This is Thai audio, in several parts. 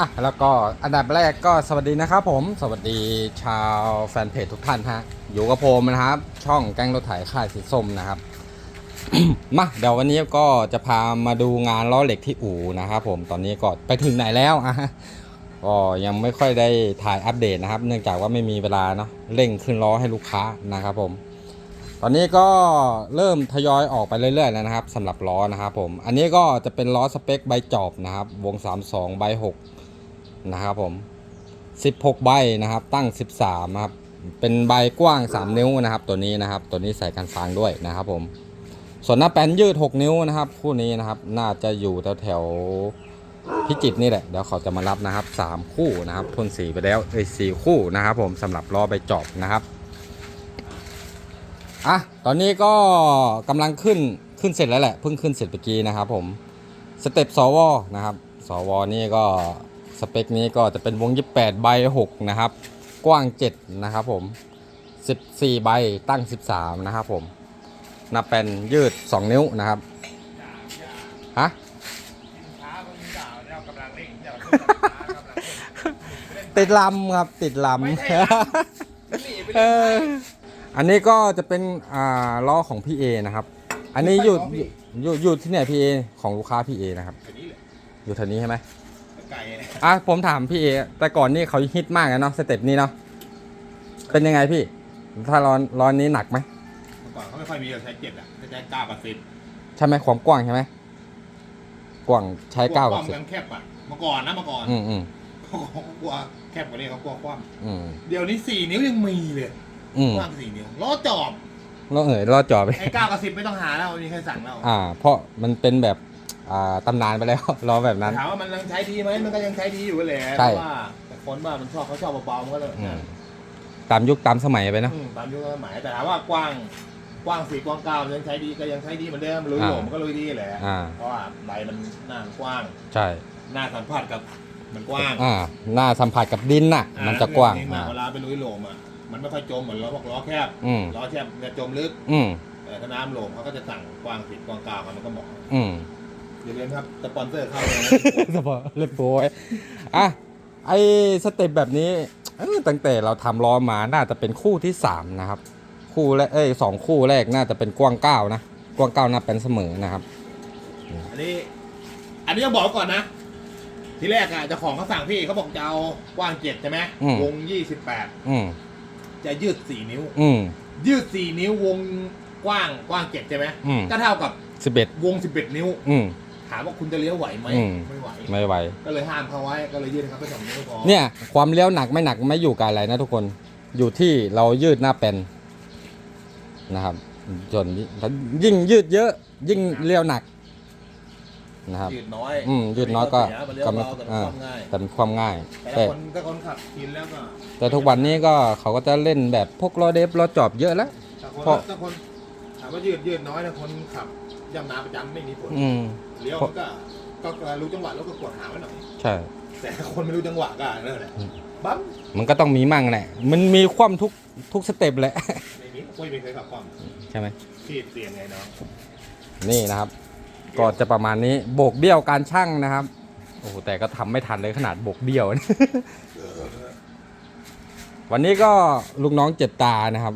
อะแล้วก็อันดับแรกก็สวัสดีนะครับผม สวัสดีชาวแฟนเพจทุกท่านฮะ อยู่กับผมนะครับ ช่องแก๊งรถไถค่ายสีส้มนะครับ มาเดี๋ยววันนี้ก็จะพามาดูงานล้อเหล็กที่อู่นะครับผมตอนนี้ก็ไปถึงไหนแล้วอะก็ยังไม่ค่อยได้ถ่ายอัปเดตนะครับ เนื่องจากว่าไม่มีเวลาเนาะเร่งขึ้นล้อให้ลูกค้านะครับผมตอนนี้ก็เริ่มทยอยออกไปเรื่อยๆแล้วนะครับสำหรับล้อนะครับผม อันนี้ก็จะเป็นล้อสเปคใบจอบนะครับ วง 32 ใบ 6 นะครับผม 16 ใบนะครับ ตั้ง 13ครับ เป็นใบกว้าง 3 นิ้วนะครับ ตัวนี้นะครับ ตัวนี้ใส่กันฟางด้วยนะครับผม ส่วนหน้าแป้นยืด 6 นิ้วนะครับ คู่นี้นะครับ น่าจะอยู่แถวแถวพิจิตนี่แหละ เดี๋ยวเขาจะมารับนะครับ 3 คู่นะครับพ่นสีไปแล้วเอ้สคู่นะครับผมสำหรับล้อใบจอบนะครับ อะ ตอนนี้ก็กำลังขึ้นขึ้นเสร็จแล้วแหละ เพิ่งขึ้นเสร็จเมื่อกี้นะครับผม สเต็ปสวนะครับ สวนี่ก็ สเปคนี้ก็จะเป็นวง 28 ใบ 6 นะครับ กว้าง 7 นะครับผม 14 ใบตั้ง 13 นะครับผมนับเป็นยืด 2 นิ้วนะครับ ฮะช้าบางทีด่าเนี่ยกำลังเร่งเนี่ยกำลังเร่งติดลำครับ ติดลไม่ใช่ำหนีไปเอเลยออันนี้ก็จะเป็นอ่าล้อของพี่เอนะครับ อันนี้อยู่อยู่อยู่ที่ไหนพี่เอของลูกค้าพี่เอนะครับอันนี้แหละอยู่แถวนี้ใช่ไหม ไก่เนี่ยอะผมถามพี่เอแต่ก่อนนี่เขาฮิตมากนะเนาะสเต็ปนี้เนาะเป็นยังไงพี่ ถ้าร้อนร้อนนี้หนักไหมเมื่อก่อนเขาไม่ค่อยมีเราใช้เจ็ดอะจะใช้เก้ากับสิบใช่ไหมความกว้างใช่ไหมกว้างใช้เก้าพกัวบกสิบว้างแคบอะเมื่อก่อนนะเมื่อก่อนอืมอืมเขากลัวแคบกว่านี้เขากลัวกว้างอืมเดี๋ยวนี้สี่นิ้วยังมีเลยอืมกว้างสี่นิ้วล้อจอบแล้วเอ๋ยรอดจอไปไอ้เก้ากับสิบไม่ต้องหาแล้วมีใครสั่งแล้วอ่า เพราะมันเป็นแบบ อ่าตำนานไปแล้วรอแบบนั้น ถามว่ามันยังใช้ดีไหมมันก็ยังใช้ดีอยู่แหละใช่เพราะว่าแต่คนว่ามันชอบเขาชอบเบาๆมันก็เลยอืมตามยุคตามสมัยไปเนาะอืมตามยุคสมัยแต่ถามว่ากว้างกว้างสี่กว้างเก้ามันยังใช้ดีก็ยังใช้ดีเหมือนเดิมลุยอ่า โหลมก็ลุยดีแหละ อ่า เพราะว่าใบมันหน้ามันกว้าง ใช่ หน้าสัมผัสกับมันกว้างอ่า หน้าสัมผัสกับดินน่ะมันจะกว้างอ่อ่าเวลาไปลุยโหลมอะมันไม่ค่อยจมเหมือนล้อพวกล้อแคบอืม ล้อแคบจะจมลึกอืม แต่ถ้าน้ำโหลมเขาก็จะสั่งกว้างสิบกว้างเก้ามันก็เหมาะอืม อย่าลืมครับสปอนเซอร์เข้าเลยนะสปอร์ตเล็บโบยอะไอสเต็ปแบบนี้เออตั้งแต่เราทำล้อมาน่าจะเป็นคู่ที่สามนะครับ คู่แรกเอ้ยสองคู่แรกน่าจะเป็นกว้างเก้านะกว้างเก้าน่าเป็นเสมอนะครับ อันนี้ อันนี้ต้องบอกก่อนนะ ทีแรกอะเจ้าของเขาสั่งพี่เขาบอกจะเอากว้างเจ็ดใช่ไหมอืม วงยี่สิบแปดอืมจะยืดสี่นิ้ว อืม ยืดสี่นิ้ววงกว้างกว้างเจ็ดใช่ไหมอืม ก็เท่ากับสิบเอ็ดวงสิบเอ็ดนิ้ว อืมถามว่าคุณจะเลี้ยวไหวไหมอืม ไม่ไหว ไม่ไหว ก็เลยห้ามเขาไว้ก็เลยยืดให้เขาไปสองนิ้วพอเนี่ยความเลี้ยวหนักไม่หนักไม่อยู่กับอะไรนะทุกคนอยู่ที่เรายืดหน้าเป็นนะครับส่วนยิ่งยืดเยอะ ยิ่งเลี้ยวหนักนะครับ ยืดน้อยอืมยืดน้อยก็มันเลี้ยวก็ไม่เบาแต่อ่าความง่ายแต่มันความง่าย แต่แต่ถ้าคนถ้าคนขับกินแล้วก็แต่ทุกวันนี้ก็เขาก็จะเล่นแบบพวกล้อเดฟล้อจอบเยอะแล้วถ้าคนเพราะ ถ้าคนถามว่ายืดยืดน้อยถ้าคนขับย่ำนาประจำไม่มีผลอืมเลี้ยวมันก็ก็รู้จังหวะแล้วก็กดหาไว้หน่อยใช่ แต่ถ้าคนไม่รู้จังหวะก็นั่นแหละอืมปั๊มมันก็ต้องมีมั่งแหละ มันมีความทุกทุกสเต็ปแหละไม่มีคุยไม่เคยขับความใช่ไหมพี่เปลี่ยนไงน้องนี่นะครับ ก็จะประมาณนี้โบกเบี้ยวการช่างนะครับ โอ้โหแต่ก็ทำไม่ทันเลยขนาดโบกเบี้ยววันนี้ก็ลูกน้องเจ็บตานะครับ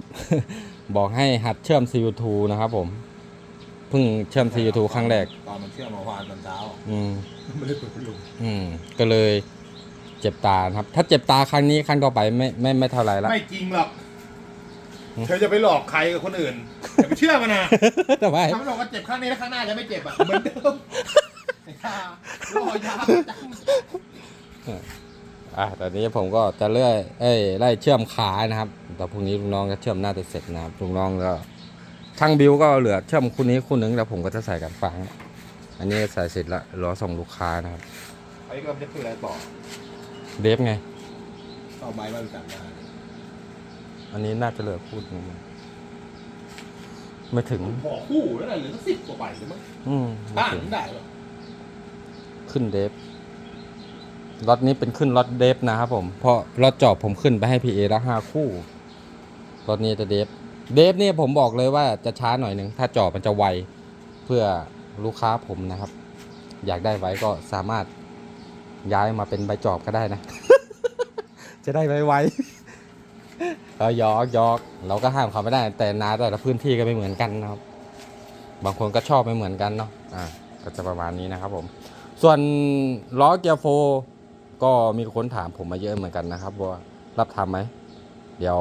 บอกให้หัดเชื่อม CO2 นะครับผม เพิ่งเชื่อม CO2 ครั้งแรก ตอนมันเชื่อมเมื่อวานตอนเช้า อืม ไม่ได้เปิดพัดลมอืม ก็เลยเจ็บตานะครับ ถ้าเจ็บตาครั้งนี้ครั้งต่อไปไม่ไม่ไม่เท่าไหรละ ไม่จริงหรอกอืมเธอจะไปหลอกใครกับคนอื่นอย่าไปเชื่อมันนะทำไมถ้ามันบอกว่าเจ็บข้างนี้แล้วข้างหน้าจะไม่เจ็บอะเหมือนเดิมไอ้ห่าหลอกยาประจำอะตอนนี้ผมก็จะเลื่อยเอ้ยไล่เชื่อมขานะครับ แต่พรุ่งนี้ลุงน้องก็เชื่อมน่าจะเสร็จนะครับลุงน้องก็ ช่างบิวก็เหลือเชื่อมคู่นี้คู่หนึงแล้วผมก็จะใส่กันฟัง อันนี้ใส่เสร็จแล้วรอส่งลูกค้านะครับไอ้ก็จะคืออะไรต่อเดฟไงเอาใบมาสั่งได้อันนี้น่าจะเหลือคู่หนึงไม่ถึงห่อคู่แล้วน่ะเหลือสักสิบกว่าใบหรือมั้งอืมไม่บ้านถึงได้หรอขึ้นเดฟล็อตนี้เป็นขึ้นล็อตเดฟนะครับผม เพราะล็อตจอบผมขึ้นไปให้พีเอละห้าคู่ล็อตนี้จะเดฟ เดฟเนี่ยผมบอกเลยว่าจะช้าหน่อยหนึ่งถ้าจอบมันจะไวเพื่อลูกค้าผมนะครับ อยากได้ไว้ก็สามารถย้ายมาเป็นใบจอบก็ได้นะ จะได้ไวๆเออยอกยอกเราก็ห้ามเขาไม่ได้ แต่นาแต่ละพื้นที่ก็ไม่เหมือนกันนะครับ บางคนก็ชอบไม่เหมือนกันเนาะอ่าก็จะประมาณนี้นะครับผม ส่วนล้อเกียร์โฟก็มีคนถามผมมาเยอะเหมือนกันนะครับว่ารับทำไหม เดี๋ยว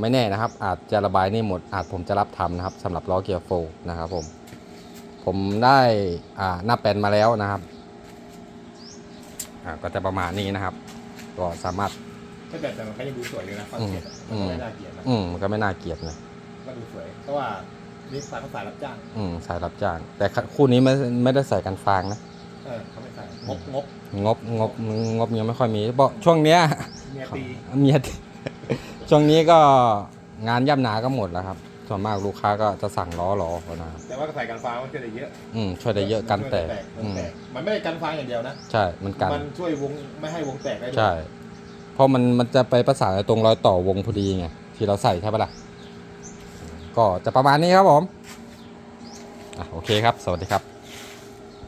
ไม่แน่นะครับ อาจจะระบายนี่หมด อาจผมจะรับทำนะครับสำหรับล้อเกียร์โฟร์นะครับผม ผมได้อ่าหน้าแปลนมาแล้วนะครับอ่าก็จะประมาณนี้นะครับ ก็สามารถไม่แต่แต่มันก็ยังดูสวยอยู่นะฟังเสียงอะอืมันมก็ไม่น่าเกลียดนะอืมมันก็ไม่น่าเกลียดนะก็ดูสวยเพราะว่านี่สายเขาสายรับจ้าง อืมสายรับจ้าง แต่คู่นี้ไม่ไม่ได้ใส่กันฟางนะเออเขาไม่ใส่งบงบงบงบงบยังไม่ค่อยมีเพราะช่วงเนี้ยเมียตีเมีย ช่วงนี้ก็งานย่ำหนาก็หมดแล้วครับ ส่วนมากลูกค้าก็จะสั่งล้อหลอเขานะครับแต่ว่าก็ใส่กันฟ้ามันช่วยได้เยอะอืมช่วยได้เยอะกันแตกมัอืนมแตกมันไม่ได้กันฟ้าอย่างเดียวนะใช่มันกันมันช่วยวงไม่ให้วงแตกได้ด้วยใช่ เพราะมันมันจะไปประสานกับตรงรอยต่อวงพอดีไงที่เราใส่ใช่ปะล่ะก็จะประมาณนี้ครับผมอะโอเคครับ สวัสดีครับ